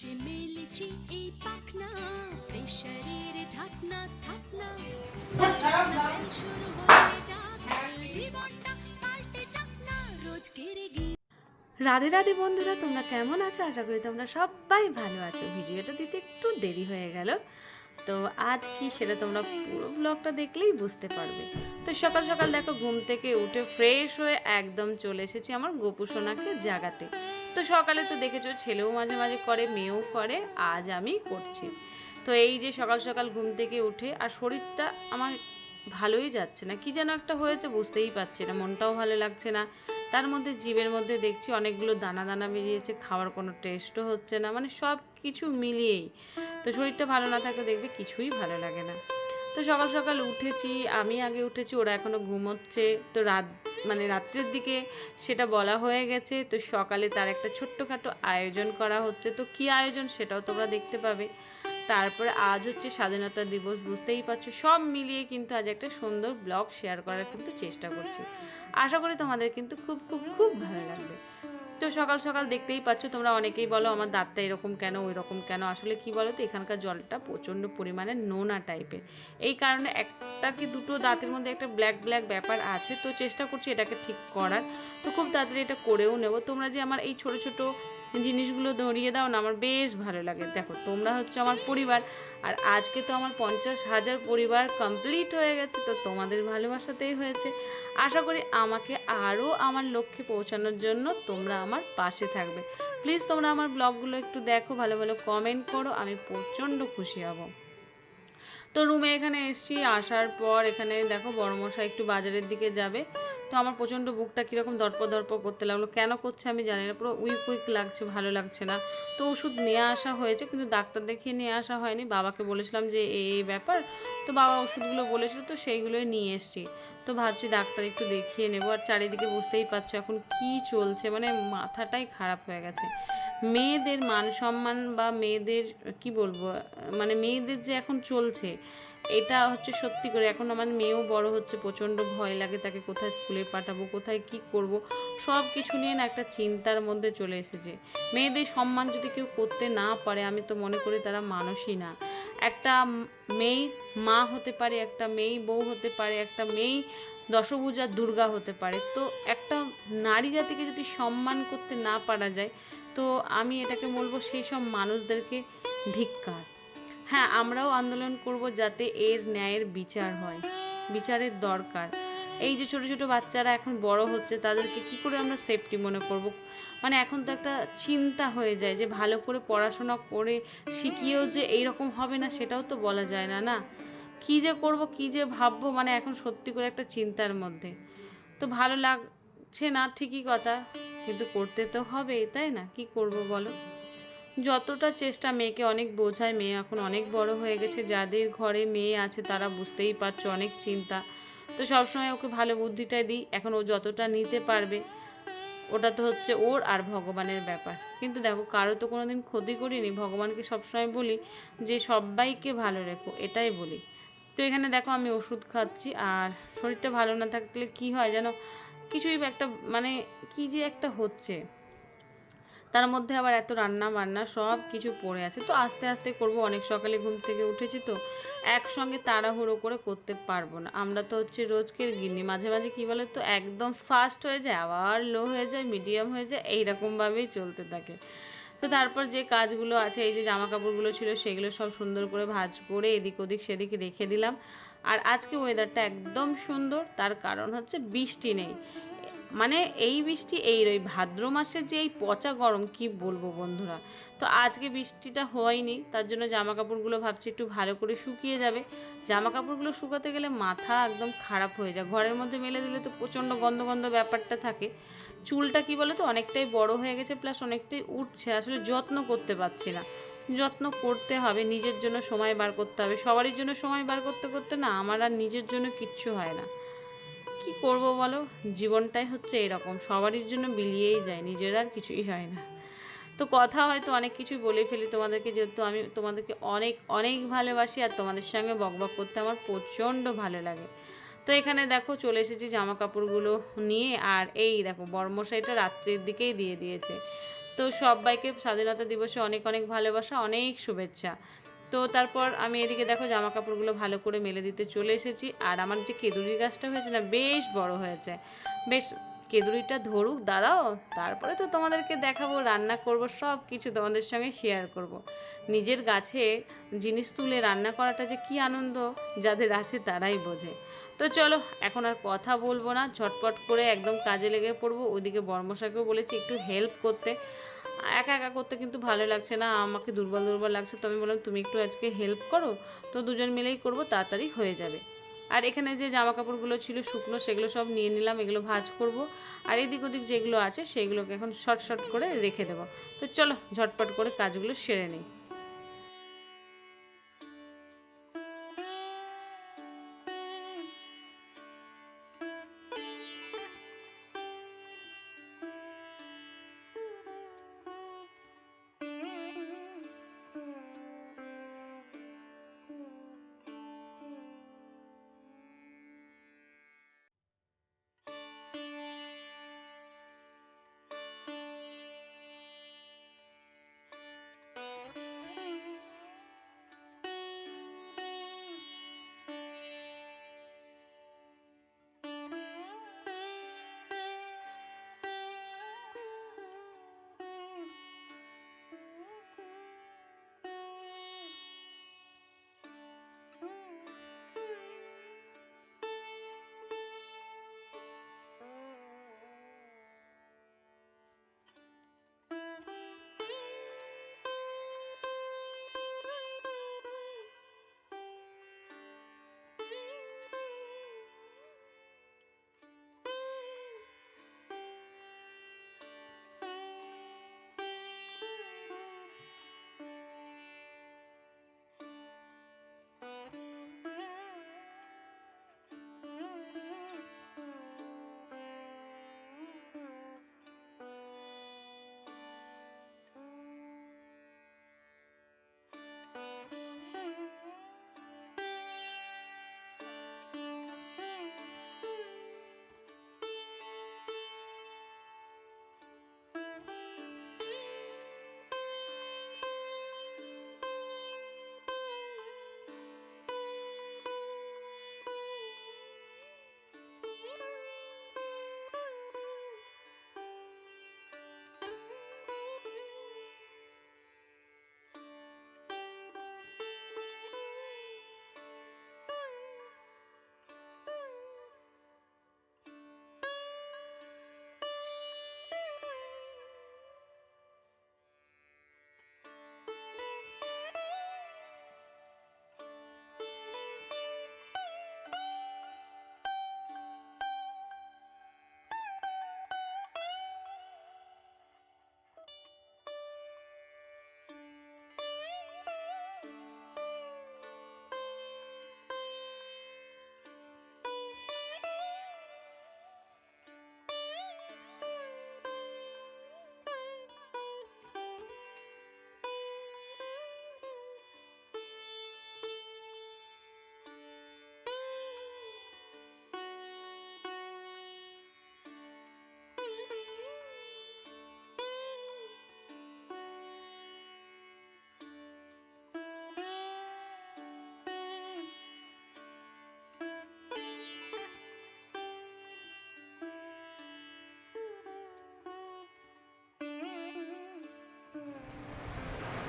যে মেলেছি এই পাখনা প্রেশারের ঢাকনা শুরু হয়ে যাক জীবনটা পাল্টে যাক না রোজকের গীত রাধে রাধে বন্ধুরা তোমরা কেমন আছো? আশা করি তোমরা সবাই ভালো আছো। ভিডিওটা দিতে একটু দেরি হয়ে গেল। তো আজ কি সেটা তোমরা পুরো ব্লগটা দেখলেই বুঝতে পারবে। তো সকাল সকাল দেখো ঘুম থেকে উঠে ফ্রেশ হয়ে একদম চলে এসেছি আমার গোপুসোনাকে জাগাতে। তো সকালে তো দেখেছ ছেলেও মাঝে মাঝে করে, মেয়েও করে, আজ আমি করছি। তো এই যে সকাল সকাল ঘুম থেকে উঠে, আর শরীরটা আমার ভালোই যাচ্ছে না। কি যেন একটা হয়েছে, বুঝতেই পারছি না, মনটাও ভালো লাগছে না। তার মধ্যে জীবের মধ্যে দেখছি অনেকগুলো দানা দানা বেরিয়েছে, খাওয়ার কোনো টেস্টও হচ্ছে না মানে সব কিছু মিলিয়েই। তো শরীরটা ভালো না থাকলে দেখবে কিছুই ভালো লাগে না। তো সকাল সকাল উঠেছি, আমি আগে উঠেছি, ওরা এখনও ঘুমোচ্ছে। তো রাত মানে রাত্রের দিকে সেটা বলা হয়ে গেছে, তো সকালে তার একটা ছোট্টখাটো আয়োজন করা হচ্ছে। তো কি আয়োজন সেটাও তোমরা দেখতে পাবে। তারপরে আজ হচ্ছে স্বাধীনতা দিবস, বুঝতেই পারছ। সব মিলিয়ে কিন্তু আজ একটা সুন্দর ব্লগ শেয়ার করার কিন্তু চেষ্টা করছি। আশা করি তোমাদের কিন্তু খুব খুব খুব ভালো লাগবে। তো সকাল সকাল দেখতেই পাচ্ছ, তোমরা অনেকেই বলো আমার দাঁতটা এরকম কেন ওই রকম কেন? আসলে কি বলো তো এখানকার জলটা প্রচণ্ড পরিমাণে নোনা টাইপের। এই কারণে একটা কি দুটো দাঁতের মধ্যে একটা ব্ল্যাক ব্ল্যাক ব্যাপার আছে, তো চেষ্টা করছি এটাকে ঠিক করার। তো খুব তাড়াতাড়ি এটা করেও নেব। তোমরা যে আমার এই ছোট ছোট জিনিসগুলো ধরিয়ে দাও না, আমার বেশ ভালো লাগে। দেখো, তোমরা হচ্ছে আমার পরিবার আর আজকে তো আমার পঞ্চাশ হাজার পরিবার কমপ্লিট হয়ে গেছে, তো তোমাদের ভালোবাসাতেই হয়েছে। আশা করি আমাকে আরও আমার লক্ষ্যে পৌঁছানোর জন্য তোমরা আমার পাশে থাকবে। প্লিজ তোমরা আমার ব্লগগুলো একটু দেখো, ভালো ভালো কমেন্ট করো, আমি প্রচণ্ড খুশি হব। তো রুমে এখানে এসছি, আসার পর এখানে দেখো বড়মশাই একটু বাজারের দিকে যাবে। তো আমার প্রচণ্ড বুকটা কীরকম দর্প দর্প করতে লাগল। কেন করছে আমি জানি না, পুরো উইক উইক লাগছে, ভালো লাগছে না। তো ওষুধ নিয়ে আসা হয়েছে, কিন্তু ডাক্তার দেখিয়ে নিয়ে আসা হয়নি। বাবাকে বলেছিলাম যে এই এই ব্যাপার। তো বাবা ওষুধগুলো বলেছিল, তো সেইগুলোই নিয়ে এসছি। তো ভাবছি ডাক্তার একটু দেখিয়ে নেব। আর চারিদিকে বুঝতেই পারছ এখন কি চলছে মানে মাথাটাই খারাপ হয়ে গেছে। মেয়েদের মান সম্মান বা মেয়েদের, কি বলব মানে মেয়েদের যে এখন চলছে, এটা হচ্ছে সত্যি করে, এখন আমার মেয়েও বড় হচ্ছে, প্রচণ্ড ভয় লাগে তাকে কোথায় স্কুলে পাঠাবো, কোথায় কি করব সব কিছু নিয়ে না একটা চিন্তার মধ্যে চলে এসেছে। মেয়েদের সম্মান যদি কেউ করতে না পারে, আমি তো মনে করি তারা মানুষই না। একটা মেয়ে মা হতে পারে, একটা মেয়ে বউ হতে পারে, একটা মেয়ে দশভূজা দুর্গা হতে পারে, তো একটা নারী জাতিকে যদি সম্মান করতে না পারা যায় তো আমি এটাকে বলব সেই সব মানুষদেরকে ধিক্কার। হ্যাঁ আমরাও আন্দোলন করব যাতে এর ন্যায়ের বিচার হয়, বিচারের দরকার। এই যে ছোট ছোট বাচ্চারা এখন বড় হচ্ছে, তাদেরকে কি করে আমরা সেফটি মনে করব? মানে এখন তো একটা চিন্তা হয়ে যায় যে ভালো করে পড়াশোনা করে শিখিয়েও যে এই রকম হবে না, সেটাও তো বলা যায় না না? কি যে করব, কি যে ভাববো মানে এখন সত্যি করে একটা চিন্তার মধ্যে। তো ভালো লাগছে না, ঠিকই কথা। কিন্তু করতে তো হবে তাই না? কি করব বলো? যতটা চেষ্টা মেয়েকে অনেক বোঝায়, মেয়ে এখন অনেক বড় হয়ে গেছে। যাদের ঘরে মেয়ে আছে তারা বুঝতেই পারছ অনেক চিন্তা। তো সবসময় ওকে ভালো বুদ্ধিটাই দিই, এখন ও যতটা নিতে পারবে, ওটা তো হচ্ছে ওর আর ভগবানের ব্যাপার। কিন্তু দেখো, কারও তো কোনোদিন ক্ষতি করিনি। ভগবানকে সবসময় বলি যে সবাইকে ভালো রেখো, এটাই বলি। তো এখানে দেখো আমি ওষুধ খাচ্ছি, আর শরীরটা ভালো না থাকলে কি হয় যেন কিছুই একটা মানে কি যে একটা হচ্ছে। তার মধ্যে আবার এত রান্না বান্না সব কিছু পড়ে আছে। তো আস্তে আস্তে করব, অনেক সকালে ঘুম থেকে উঠেছি তো। একসঙ্গে তাড়াহুড়ো করে করতে পারব না। আমরা তো হচ্ছে রোজকের গিন্নি। মাঝে মাঝে কী বলে তো, একদম ফাস্ট হয়ে যায়, আবার লো হয়ে যায় মিডিয়াম হয়ে যায়, এইরকমভাবেই চলতে থাকে। তো তারপর যে কাজগুলো আছে, এই যে জামা কাপড়গুলো ছিল, সেগুলো সব সুন্দর করে ভাজ করে এদিক ওদিক সেদিক রেখে দিলাম। আর আজকে ওয়েদারটা একদম সুন্দর, তার কারণ হচ্ছে বৃষ্টি নেই। মানে এই বৃষ্টি, এই রই ভাদ্র মাসের যে এই পচা গরম, কি বলব বন্ধুরা? তো আজকে বৃষ্টিটা হয়নি, তার জন্য জামা কাপড়গুলো ভাবছি একটু ভালো করে শুকিয়ে যাবে। জামা কাপড়গুলো শুকাতে গেলে মাথা একদম খারাপ হয়ে যায়। ঘরের মধ্যে মেলে দিলে তো প্রচণ্ড গন্ধ গন্ধ ব্যাপারটা থাকে। চুলটা কি বলো তো অনেকটাই বড় হয়ে গেছে, প্লাস অনেকটাই উঠছে। আসলে যত্ন করতে পারছি না। যত্ন করতে হবে, নিজের জন্য সময় বার করতে হবে। সবারই জন্য সময় বার করতে করতে না আমার আর নিজের জন্য কিচ্ছু হয় না। কি করব বলো? জীবনটাই হচ্ছে এরকম। সবারই জন্য বিলিয়েই যায়, নিজের আর কিছুই হয় না। তো কথা হয়তো অনেক কিছুই বলে ফেলি তোমাদেরকে, যেহেতু আমি তোমাদেরকে অনেক অনেক ভালোবাসি আর তোমাদের সঙ্গে বকবক করতে আমার প্রচণ্ড ভালো লাগে। তো এখানে দেখো চলে এসেছি জামা কাপড়গুলো নিয়ে, আর এই দেখো বর্মশাইটা রাত্রির দিকেই দিয়ে দিয়েছে। তো সবাইকে স্বাধীনতা দিবসে অনেক অনেক ভালোবাসা, অনেক শুভেচ্ছা। তো তারপর আমি এদিকে দেখো জামা কাপড়গুলো ভালো করে মেলে দিতে চলে এসেছি। আর আমার যে কেদুরির গাছটা হয়েছে না, বেশ বড় হয়েছে। বেশ কেদুরিটা ধরুক, দাঁড়াও, তারপরে তো তোমাদেরকে দেখাবো, রান্না করব, সব কিছু তোমাদের সঙ্গে শেয়ার করব। নিজের গাছে জিনিস তুলে রান্না করাটা যে কি আনন্দ, যাদের আছে তারাই বোঝে। তো চলো, এখন আর কথা বলব না, ঝটপট করে একদম কাজে লেগে পড়ব ওইদিকে বর্মশাকেও বলেছি একটু হেল্প করতে। একা একা করতে কিন্তু ভালো লাগছে না, আমাকে দুর্বল দুর্বল লাগছে, তো আমি বললাম, তুমি একটু আজকে হেল্প করো। তো দুজন মিলেই করব, তাড়াতাড়ি হয়ে যাবে। আর এখানে যে জামা কাপড়গুলো ছিল শুকনো, সেগুলো সব নিয়ে নিলাম, এগুলো ভাজ করব। আর এদিক ওদিক যেগুলো আছে, সেগুলোকে এখন শর্ট শর্ট করে রেখে দেবো। তো চলো, ঝটপট করে কাজগুলো সেরে নিই।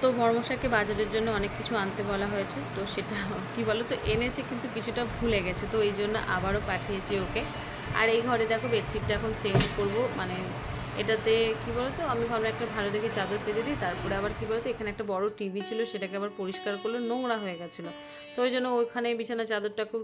তো বর্মশাকে বাজারের জন্য অনেক কিছু আনতে বলা হয়েছে, তো সেটা কি বলো তো এনেছে কিন্তু কিছুটা ভুলে গেছে, তো এই জন্য আবারও পাঠিয়েছি ওকে। আর এই ঘরে দেখো বেডশিটটা এখন চেঞ্জ করব মানে এটাতে কি বলতো, আমি ভাবলাম একটা ভালো দেখে চাদর পেতে দিই, তারপরে আবার কি বলতো, এখানে একটা বড় টিভি ছিল, সেটাকে আবার পরিষ্কার করলে নোংরা হয়ে গেছিল। তো ওই জন্য ওইখানে বিছানা চাদরটাকে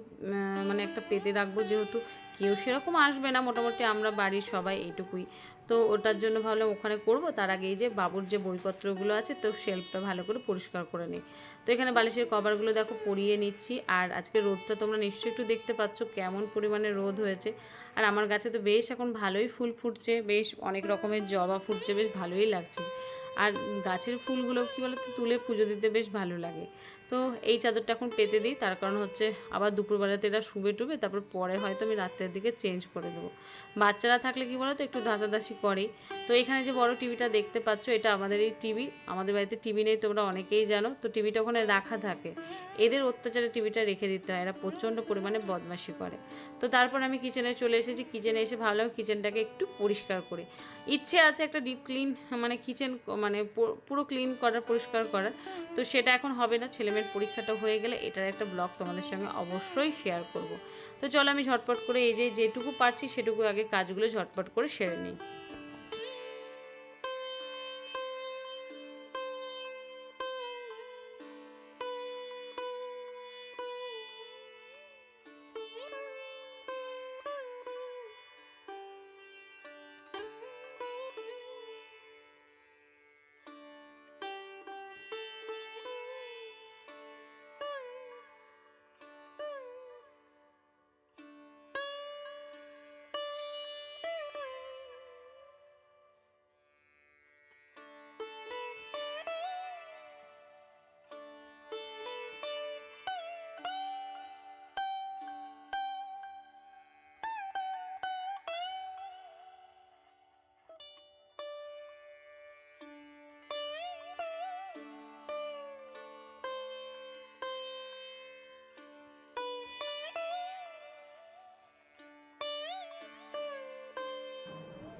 মানে একটা পেতে রাখব যেহেতু, কেউ সেরকম আসবে না, মোটামুটি আমরা বাড়ির সবাই এইটুকুই। তো ওটার জন্য ভাবলাম ওখানে করব। তার আগে এই যে বাবুর যে বইপত্রগুলো আছে, তো শেলফটা ভালো করে পরিষ্কার করে নিই। তো এখানে বালিশের কভারগুলো দেখো পরিয়ে নিচ্ছি। আর আজকে রোদটা তোমরা নিশ্চয়ই একটু দেখতে পাচ্ছ কেমন পরিমাণে রোদ হয়েছে। আর আমার গাছে তো বেশ এখন ভালোই ফুল ফুটছে, বেশ অনেক রকমের জবা ফুটছে, বেশ ভালোই লাগছে। আর গাছের ফুলগুলো কী বলতো, তুলে পুজো দিতে বেশ ভালো লাগে। তো এই চাদরটা এখন পেতে দিই। তার কারণ হচ্ছে আবার দুপুরবেলাতে এটা শুবে টুবে, তারপর পরে হয়তো আমি রাত্রের দিকে চেঞ্জ করে দেবো। বাচ্চারা থাকলে কি বলো তো একটু ধাসাধাসি করে তো এখানে যে বড় টিভিটা দেখতে পাচ্ছ, এটা আমাদের এই টিভি। আমাদের বাড়িতে টিভি নেই, তোমরা অনেকেই জানো। তো টিভিটা ওখানে রাখা থাকে। এদের অত্যাচারে টিভিটা রেখে দিতে হয়। এরা প্রচণ্ড পরিমাণে বদমাশি করে। তো তারপর আমি কিচেনে চলে এসেছি। কিচেনে এসে ভাবলাম কিচেনটাকে একটু পরিষ্কার করি। ইচ্ছে আছে একটা ডিপ ক্লিন মানে কিচেন মানে পুরো ক্লিন করার, পরিষ্কার করার। তো সেটা এখন হবে না। ছেলেমেয়ের পরীক্ষাটা হয়ে গেলে এটার একটা ব্লগ তোমাদের সঙ্গে অবশ্যই শেয়ার করব। তো চলো আমি ঝটপট করে এই যে যেটুকু পারছি সেটুকু আগে কাজগুলো ঝটপট করে সেরে নিই।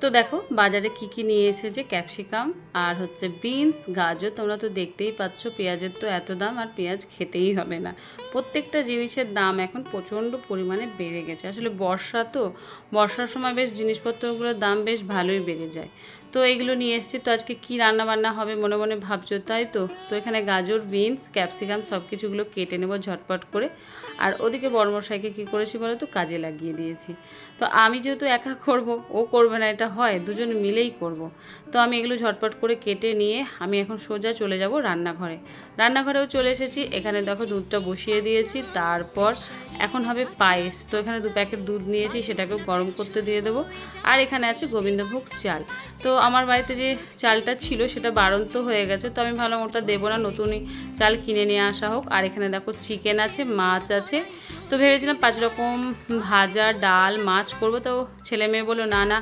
তো দেখো, বাজারে কি কি নিয়ে এসেছে? ক্যাপসিকাম আর হচ্ছে বিনস, গাজর। তোমরা তো দেখতেই পাচ্ছ, পেঁয়াজের তো এত দাম আর পেঁয়াজ খেতেই হবে না। প্রত্যেকটা জিনিসের দাম এখন প্রচণ্ড পরিমাণে বেড়ে গেছে। আসলে বর্ষা তো, বর্ষার সময় বেশ জিনিসপত্রগুলোর দাম বেশ ভালোই বেড়ে যায়। তো এগুলো নিয়ে এসেছি। তো আজকে কি রান্না বান্না হবে মনে মনে ভাবছ? তাই তো? তো এখানে গাজর, বিনস, ক্যাপসিকাম সব কিছুগুলো কেটে নেব ঝটপট করে। আর ওদিকে বড়মশাইকে কী করেছি বলো তো? কাজে লাগিয়ে দিয়েছি। তো আমি যেহেতু একা করব, ও করবে না, এটা হয়, দুজন মিলেই করব। তো আমি এগুলো ঝটপট করে কেটে নিয়ে আমি এখন সোজা চলে যাব রান্নাঘরে। রান্নাঘরেও চলে এসেছি। এখানে দেখো দুধটা বসিয়ে দিয়েছি, তারপর এখন হবে পায়েস। তো এখানে দু প্যাকেট দুধ নিয়েছি, সেটাকেও গরম করতে দিয়ে দেবো। আর এখানে আছে গোবিন্দভোগ চাল। তো আমার বাড়িতে যে চালটা ছিল সেটা বাড়ন্ত হয়ে গেছে, তো আমি ভাবলাম ওটা দেবো না নতুনই চাল কিনে নিয়ে আসা হোক। আর এখানে দেখো চিকেন আছে, মাছ আছে। তো ভেবেছিলাম পাঁচ রকম ভাজা, ডাল, মাছ করব, তো ছেলে মেয়ে বলো না না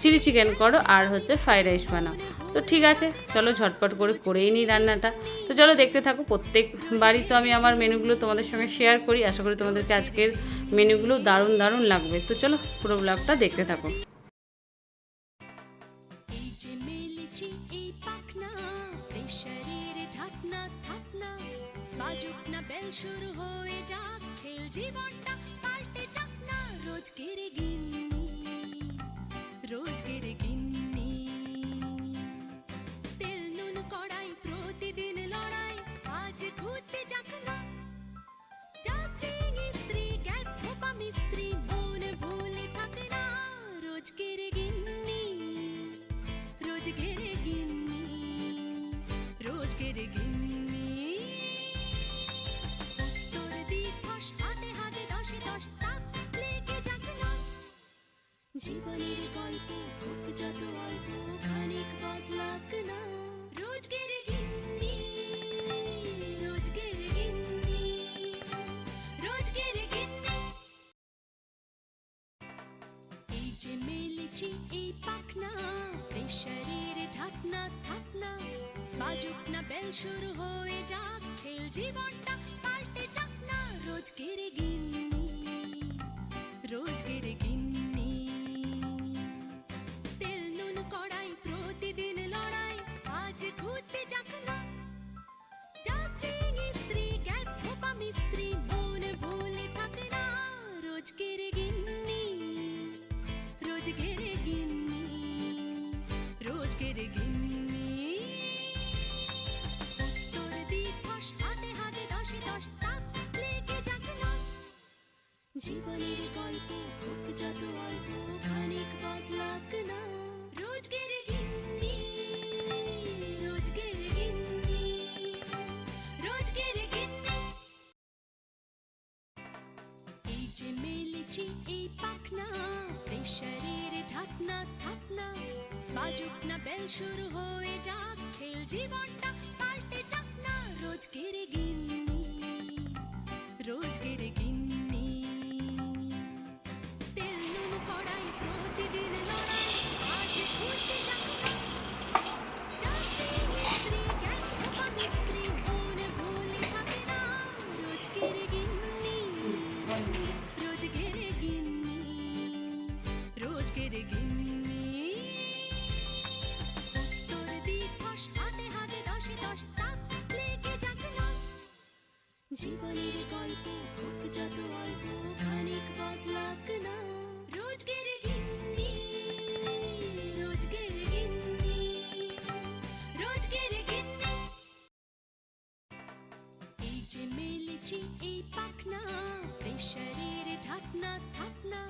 চিলি চিকেন করো, আর হচ্ছে ফ্রাইড রাইস বানাও। তো ঠিক আছে, চলো ঝটপট করে করেই নিই রান্নাটা। তো চলো দেখতে থাকো, প্রত্যেক বাড়ি তো আমি আমার মেনুগুলো তোমাদের সঙ্গে শেয়ার করি। আশা করি তোমাদেরকে আজকের মেনুগুলো দারুণ দারুণ লাগবে। তো চলো পুরো ব্লগটা দেখতে থাকো। শুরু হয়ে যাক খেল জীবনটা। পাল্টে যাক না রোজকের গিন্নি রোজকের গিন্নি। তেল, নুন, কড়াই, প্রতিদিন লড়াই, আজ ঘুচে যাক না। গ্যাস মিস্ত্রি ভুলে না রোজকের গিন্নি। গিন্নি মেলেছি এই পাখনা। শরীরে ঢাকনা, থাকনা। বাজুক না, বেল শুরু হয়ে যাক। খেল জীবনটা পাল্টে যাক না। রোজ গিন্নি রোজকের যে মেলেছি এই পাখনা প্রেশারের ঢাকনা থাকনা বাজুক না বেল শুরু হয়ে যাক, খেল জীবনটা পাল্টে যাক না। রোজ গেরে গিন্নি রোজ গেরে গিন্নি। জীবনের গল্প হোক যত অল্প খানিক বদলাক না রোজগের গিন্নি রোজগের গিন্নি রোজগের গিন্নি এই যে মেলেছি এই পাখনা প্রেশারের ঢাকনা থাকনা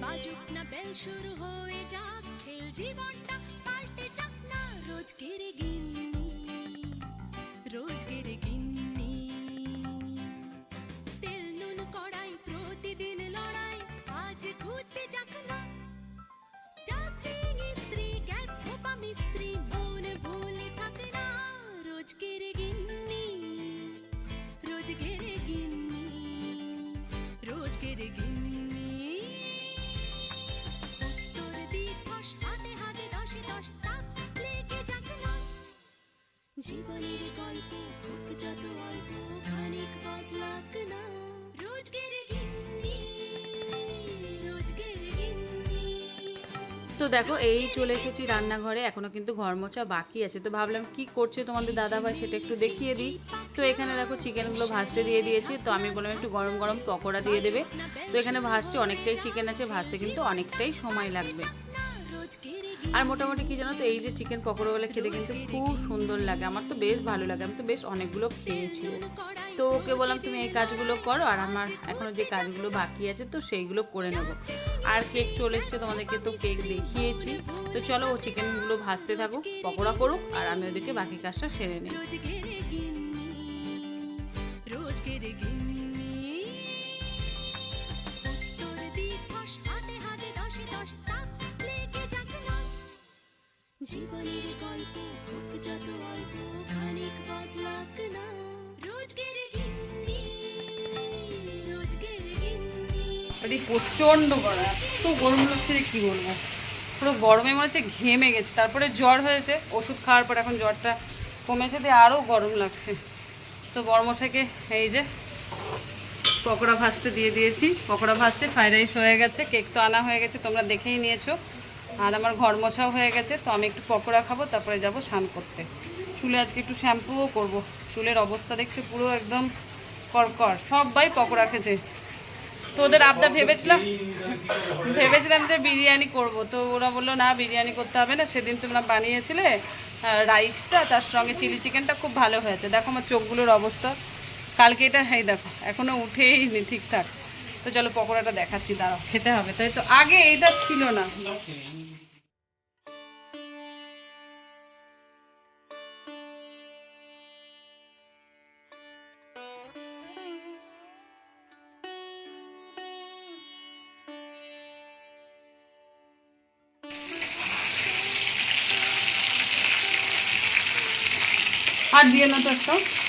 বাজুক না বেল শুরু হয়ে যাক খেল জীবনটা পাল্টে যাক রোজগের গিন্নি। তো দেখো, এই চলে এসেছি রান্নাঘরে, এখনও কিন্তু ঘর মোছা বাকি আছে। তো ভাবলাম, কি করছে তোমাদের দাদা ভাই সেটা একটু দেখিয়ে দিই। তো এখানে দেখো, চিকেনগুলো ভাজতে দিয়ে দিয়েছি। তো আমি বললাম, একটু গরম গরম পকোড়া দিয়ে দেবে। তো এখানে ভাজছে, অনেকটাই চিকেন আছে, ভাজতে কিন্তু অনেকটাই সময় লাগবে। আর মোটামুটি কি জানো তো, এই যে চিকেন পকোড়াগুলো খেতে কিন্তু খুব সুন্দর লাগে। আমার তো বেশ ভালো লাগে, আমি তো বেশ অনেকগুলো খেয়েছি। তো ওকে বললাম, তুমি এই কাজগুলো করো, আর আমার এখনও যে কাজগুলো বাকি আছে, তো সেইগুলো করে নেব। আর কেক চলে এসছে, তোমাদেরকে তো কেক দেখিয়েছি। তো চলো ও চিকেনগুলো ভাজতে থাকুক, পকোড়া করুক, আর আমি ওদেরকে বাকি কাজটা সেরে নিই। জীবনের গল্প যত অল্প, খানিক বদলাক না। রোজগের আরে প্রচণ্ড গরম, এত গরম লাগছে যে কী বলব। পুরো গরমে মনে হচ্ছে ঘেমে গেছে। তারপরে জ্বর হয়েছে, ওষুধ খাওয়ার পর এখন জ্বরটা কমেছে, দিয়ে আরও গরম লাগছে। তো বর্মশাকে এই যে পকোড়া ভাজতে দিয়ে দিয়েছি। পকোড়া ভাজতে ফ্রাইড রাইস হয়ে গেছে, কেক তো আনা হয়ে গেছে, তোমরা দেখেই নিয়েছো। আর আমার ঘর মোছাও হয়ে গেছে, তো আমি একটু পকোড়া খাব, তারপরে যাব স্নান করতে। চুলে আজকে একটু শ্যাম্পুও করব। চুলের অবস্থা দেখছে, পুরো একদম করকর সবাই পকোড়া খেছে তো ওদের ভেবেছিলাম ভেবেছিলাম যে বিরিয়ানি করব। তো ওরা বলল, না, বিরিয়ানি করতে হবে না, সেদিন তোমরা বানিয়েছিলে রাইসটা, তার সঙ্গে চিলি চিকেনটা খুব ভালো হয়েছে। দেখো আমার চোখগুলোর অবস্থা। কালকে এটা হ্যাঁ দেখো এখনও উঠেই নি ঠিকঠাক। তো চলো পকোড়াটা দেখাচ্ছি, দাঁড়াও, খেতে হবে। তাই তো, আগে এইটা ছিল না। আর দিয়ে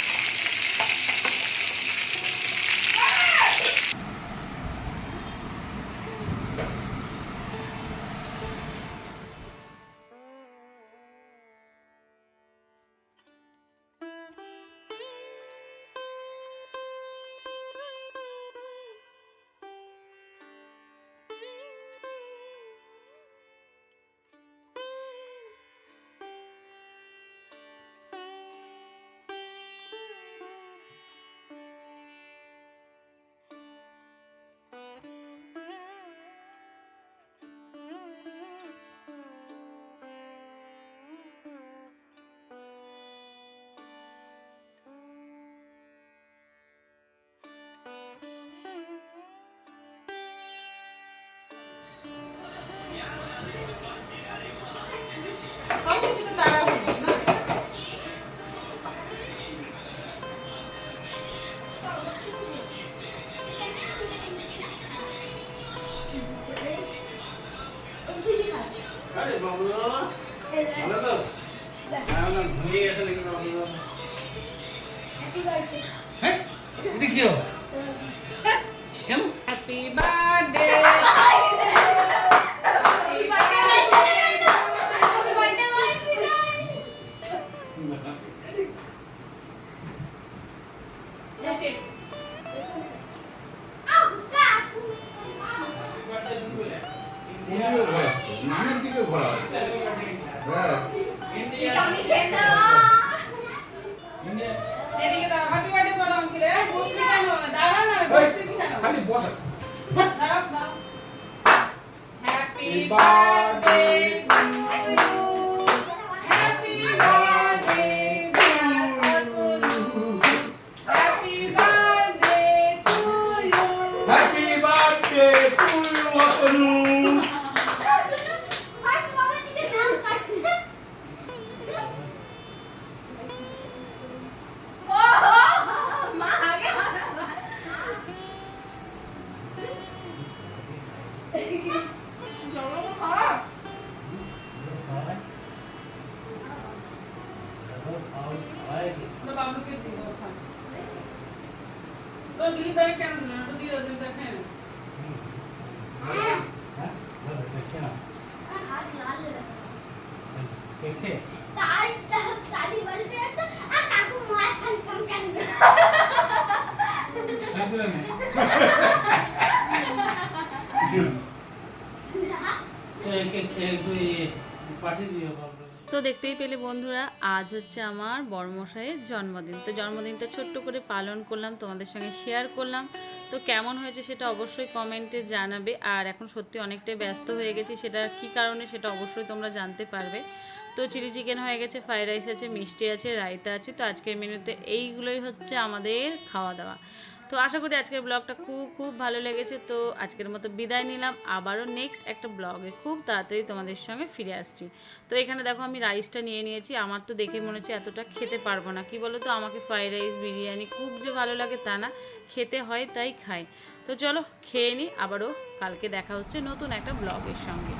না তো বসবি কেন দাঁড়া না বসছিস কেন খালি বসা দাঁড়াও দাও হ্যাপি Happy বার্থডে birthday. হচ্ছে আমার বড়মশাইয়ের জন্মদিন। তো জন্মদিনটা ছোট্ট করে পালন করলাম, তোমাদের সঙ্গে শেয়ার করলাম। তো কেমন হয়েছে সেটা অবশ্যই কমেন্টে জানাবে। আর এখন সত্যি অনেকটাই ব্যস্ত হয়ে গেছি সেটা কি কারণে সেটা অবশ্যই তোমরা জানতে পারবে। তো চিলি চিকেন হয়ে গেছে, ফ্রাইড রাইস আছে, মিষ্টি আছে, রায়তা আছে। তো আজকের মেনুতে এইগুলোই হচ্ছে আমাদের খাওয়া দাওয়া। তো আশা করি আজকের ব্লগটা খুব খুব ভালো লেগেছে। তো আজকের মতো বিদায় নিলাম। আবারও নেক্সট একটা ব্লগে খুব তাড়াতাড়ি তোমাদের সঙ্গে ফিরে আসছি। তো এখানে দেখো আমি রাইসটা নিয়ে নিয়েছি। আমার তো দেখে মনে হচ্ছে এতটা খেতে পারব না। কি বলো তো আমাকে ফ্রাইড রাইস বিরিয়ানি খুব যে ভালো লাগে তা না। খেতে হয় তাই খাই। তো চলো, খেয়ে নিই আবারও কালকে দেখা হচ্ছে নতুন একটা ব্লগের সঙ্গে।